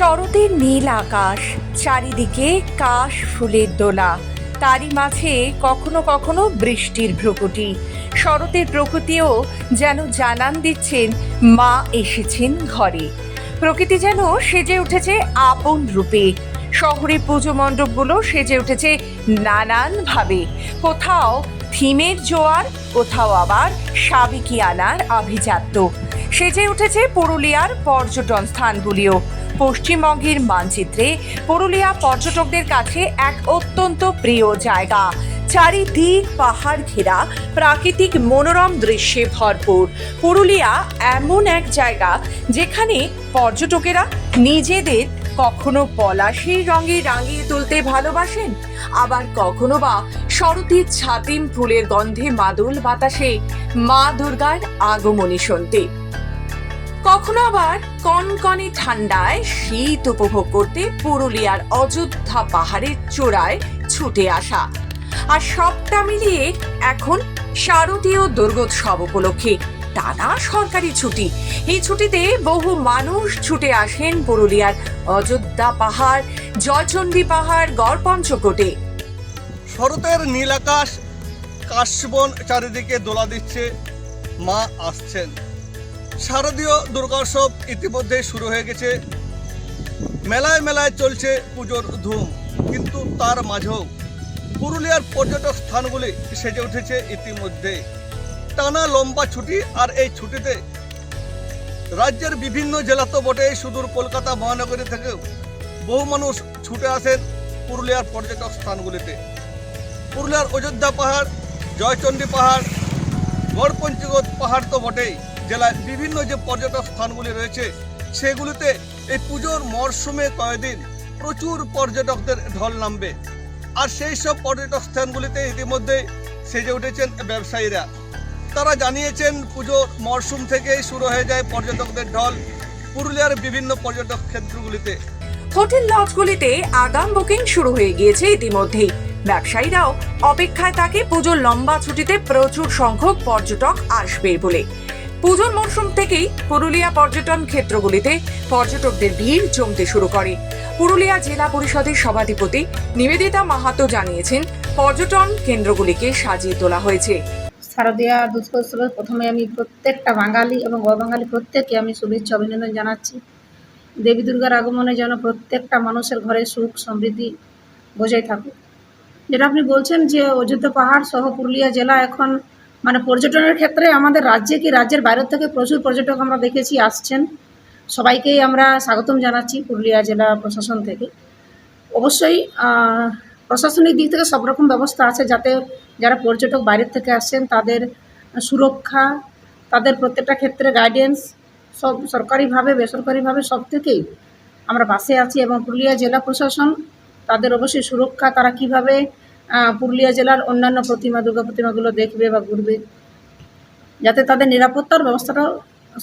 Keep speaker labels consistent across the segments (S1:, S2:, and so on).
S1: শরতের নীল আকাশ, চারিদিকে কাশ ফুলের দোলা। তারই মাঝে কখনো কখনো বৃষ্টির ভ্রুকুটি। শরতের প্রকৃতিও যেন জানান দিচ্ছেন, মা এসেছেন ঘরে। প্রকৃতি যেন সেজে উঠেছে আপন রূপে। শহরে পুজো মণ্ডপগুলো সেজে উঠেছে নানানভাবে। কোথাও থিমের জোয়ার, কোথাও আবার সাবেকি আনার আভিজাত্য। সেজে উঠেছে পুরুলিয়ার পর্যটন স্থানগুলিও। পশ্চিমবঙ্গের মানচিত্রে পুরুলিয়া পর্যটকদের কাছে এক অত্যন্ত প্রিয় জায়গা। চারিদিক পাহাড় ঘেরা, প্রাকৃতিক মনোরম দৃশ্যে ভরপুর। পুরুলিয়া এমন এক জায়গা যেখানে পর্যটকেরা নিজেদের কখনো পলাশির রঙে রাঙিয়ে তুলতে ভালোবাসেন, আবার কখনো বা শরতের ছাতিম ফুলের গন্ধে মাদুল বাতাসে মা দুর্গার আগমনী শুনতে। কখনো আবার কনকনে ঠান্ডায় শীত উপভোগ করতে পুরুলিয়ার অযোধ্যা পাহাড়ের চূড়ায় ছুটে আসা। আর সবটা মিলিয়ে এখন শারদীয় দুর্গোৎসব উপলক্ষে টানা সরকারি ছুটি। এই ছুটিতে বহু মানুষ ছুটে আসেন পুরুলিয়ার অযোধ্যা পাহাড়, জয়চণ্ডী পাহাড়, গড়পঞ্চকোটে।
S2: শরতের নীল আকাশ কাশবন চারিদিকে দোলা দিচ্ছে, মা আসছেন। শারদীয় দুর্গোৎসব ইতিমধ্যে শুরু হয়ে গেছে। মেলায় মেলায় চলছে পুজোর ধুম, কিন্তু তার মাঝেও পুরুলিয়ার পর্যটক স্থানগুলি সেজে উঠেছে ইতিমধ্যে। টানা লম্বা ছুটি আর এই ছুটিতে রাজ্যের বিভিন্ন জেলা তো বটে সুদূর কলকাতা, মহানগরী থেকেও বহু মানুষ ছুটে আসেন পুরুলিয়ার পর্যটক স্থানগুলিতে। পুরুলিয়ার অযোধ্যা পাহাড়, জয়চণ্ডী পাহাড় গড়পঞ্চগত পাহাড় তো বটেই। জেলায় বিভিন্ন যে পর্যটক স্থানগুলি রয়েছে, সেগুলিতে এই পুজোর মরশুমে কয়েকদিন প্রচুর পর্যটকদের ঢল নামবে। আর সেই সব পর্যটক স্থানগুলিতে ইতিমধ্যে সেজে উঠেছেন ব্যবসায়ীরা। তারা জানিয়েছেন পুজোর মরশুম থেকেই শুরু হয়ে যায় পর্যটকদের ঢল পুরুলিয়ার বিভিন্ন পর্যটক ক্ষেত্রগুলিতে।
S1: হোটেল লজগুলিতে আগাম বুকিং শুরু হয়ে গিয়েছে ইতিমধ্যেই। ব্যবসায়ীরাও অপেক্ষায় থাকে পুজোর লম্বা ছুটিতে প্রচুর সংখ্যক পর্যটক আসবে বলে। পুজোর মরশুম থেকেই পুরুলিয়া পর্যটন ক্ষেত্রগুলিতে পর্যটকদের ভিড় জমতে শুরু করে। পুরুলিয়া জেলা পরিষদের সভাধিপতি নিবেদিতা মাহাতো জানিয়েছেন, পর্যটন কেন্দ্রগুলিকে সাজিয়ে তোলা হয়েছে।
S3: শারদীয়া দুর্গোৎসবে প্রথমে আমি প্রত্যেকটা বাঙালি এবং অবাঙালি প্রত্যেককে আমি শুভেচ্ছা, অভিনন্দন জানাচ্ছি। দেবী দুর্গার আগমনে যেন প্রত্যেকটা মানুষের ঘরে সুখ, সমৃদ্ধি বজায় থাকুক। যেটা আপনি বলছেন যে অযোধ্যা পাহাড় সহ পুরুলিয়া জেলা এখন মানে পর্যটনের ক্ষেত্রে আমাদের রাজ্যে কি রাজ্যের বাইরের থেকে প্রচুর পর্যটক আমরা দেখেছি, আসছেন। সবাইকেই আমরা স্বাগতম জানাচ্ছি পুরুলিয়া জেলা প্রশাসন থেকে। অবশ্যই প্রশাসনিক দিক থেকে সব রকম ব্যবস্থা আছে যাতে যারা পর্যটক বাইরের থেকে আসছেন তাদের সুরক্ষা, তাদের প্রত্যেকটা ক্ষেত্রে গাইডেন্স সব সরকারিভাবে, বেসরকারিভাবে সব থেকেই আমরা পাশে আছি এবং পুরুলিয়া জেলা প্রশাসন তাদের অবশ্যই সুরক্ষা, তারা কীভাবে পুরুলিয়া জেলার অন্যান্য প্রতিমা, দুর্গা প্রতিমাগুলো দেখবে বা ঘুরবে, যাতে তাদের নিরাপত্তার ব্যবস্থাটাও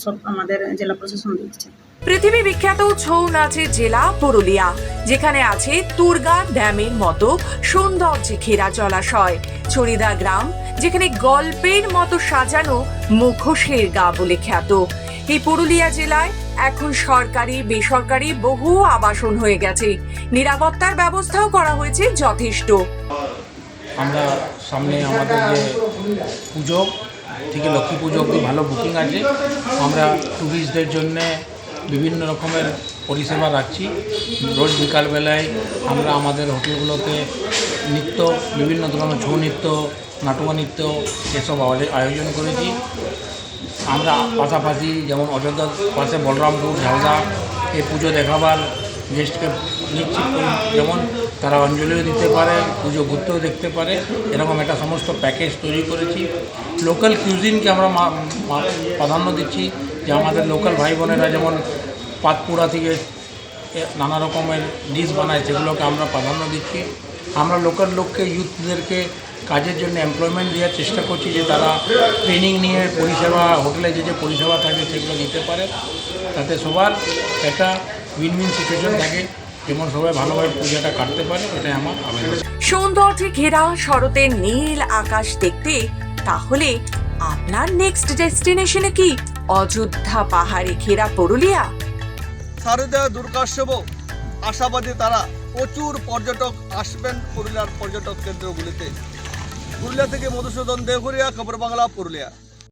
S3: সব আমাদের জেলা প্রশাসন দিচ্ছে।
S1: পৃথিবী বিখ্যাত ছৌ নাচের জেলা পুরুলিয়া, যেখানে আছে তুর্গা ড্যামের মতো সৌন্দর্যে ঘেরা জলাশয় চরিদা গ্রাম, যেখানে গল্পের মতো সাজানো মুখোশের গা বলে খ্যাত। এই পুরুলিয়া জেলায় এখন সরকারি, বেসরকারি বহু আবাসন হয়ে গেছে। নিরাপত্তার ব্যবস্থাও করা হয়েছে যথেষ্ট।
S4: আমরা সামনে আমাদের যে পুজো থেকে লক্ষ্মী পুজো অবধি ভালো বুকিং আছে। আমরা ট্যুরিস্টদের জন্যে বিভিন্ন রকমের পরিষেবা রাখছি। রোজ বিকালবেলায় আমরা আমাদের হোটেলগুলোতে নৃত্য, বিভিন্ন ধরনের ছৌ নৃত্য নাটক নৃত্য এসব আয়োজন করেছি। আমরা পাশাপাশি যেমন অযোধ্যার পাশে বলরামপুর ঝালদা এই পুজো দেখাবার গেস্টকে নিচ্ছি যেমন তারা অঞ্জলিও দিতে পারে, পুজো ঘুরতেও দেখতে পারে, এরকম একটা সমস্ত প্যাকেজ তৈরি করেছি। লোকাল কিউজিনকে আমরা প্রাধান্য দিচ্ছি যে আমাদের লোকাল ভাই বোনেরা যেমন পাতপুরা থেকে নানা রকমের ডিশ বানায়, সেগুলোকে আমরা প্রাধান্য দিচ্ছি। আমরা লোকাল লোককে ইউথদেরকে কাজের জন্য এমপ্লয়মেন্ট দেওয়ার চেষ্টা করছি যে তারা ট্রেনিং নিয়ে পরিষেবা হোটেলে যে যে পরিষেবা থাকে সেগুলো নিতে পারে। তাতে সবার একটা উইন উইন সিচুয়েশন থাকে যেমন সবাই ভালোভাবে পুজোটা কাটতে পারে এটাই আমার আবেদন।
S1: সৌন্দর্যে ঘেরা শরতের নীল আকাশ দেখতে তাহলে আপনার নেক্সট ডেস্টিনেশনে কি? অযোধ্যা পাহাড়ে ঘেরা পুরুলিয়া?
S2: শারদীয় দুর্গোৎসবও আশাবাদী তারা প্রচুর পর্যটক আসবেন পুরুলিয়ার পর্যটক কেন্দ্রগুলিতে। পুরুলিয়া থেকে মধুসূদন দেহরিয়া খবর বাংলা পুরুলিয়া।